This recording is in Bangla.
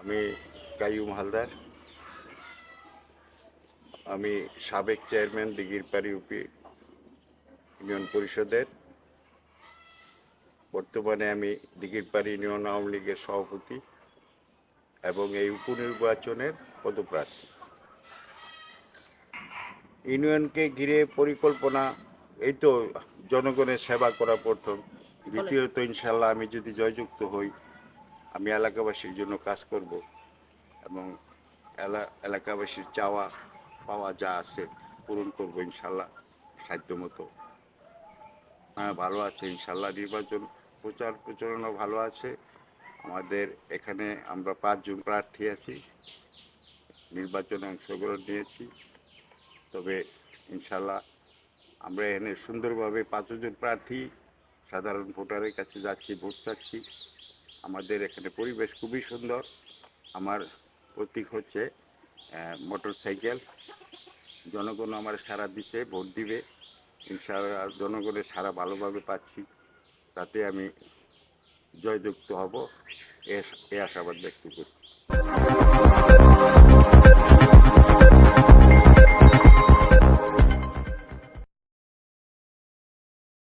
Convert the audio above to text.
আমি কাইয়ুম হালদার। আমি সাবেক চেয়ারম্যান দিঘিরপাড়ি ইউপি ইউনিয়ন পরিষদের। বর্তমানে আমি দিগির দিঘিরপাড়ি ইউনিয়ন আওয়ামী লীগের সভাপতি এবং এই উপনির্বাচনের পদপ্রার্থী। ইউনিয়নকে ঘিরে পরিকল্পনা এই তো জনগণের সেবা করা প্রথম। দ্বিতীয়ত ইনশাল্লাহ আমি যদি জয়যুক্ত হই আমি এলাকাবাসীর জন্য কাজ করব এবং এলা- এলাকাবাসীর চাওয়া পাওয়া যা আছে পূরণ করব ইনশাল্লাহ সাধ্য মতো হ্যাঁ ভালো আছে ইনশাল্লাহ নির্বাচন প্রচার প্রচারণা ভালো আছে। আমাদের এখানে আমরা পাঁচজন প্রার্থী আছি, নির্বাচনে অংশগ্রহণ নিয়েছি। তবে ইনশাল্লাহ আমরা এখানে সুন্দরভাবে পাঁচজন প্রার্থী, সাধারণ ভোটারের কাছে যাচ্ছি, ভোট চাচ্ছি। আমাদের এখানে পরিবেশ খুবই সুন্দর। আমার প্রতীক হচ্ছে মোটর সাইকেল জনগণ আমার সারা দিছে, ভোট দিবে। ইনশাআল্লাহ জনগণের সারা ভালোভাবে পাচ্ছি। তাতে আমি জয়যুক্ত হব এ আশাবাদ ব্যক্ত করি।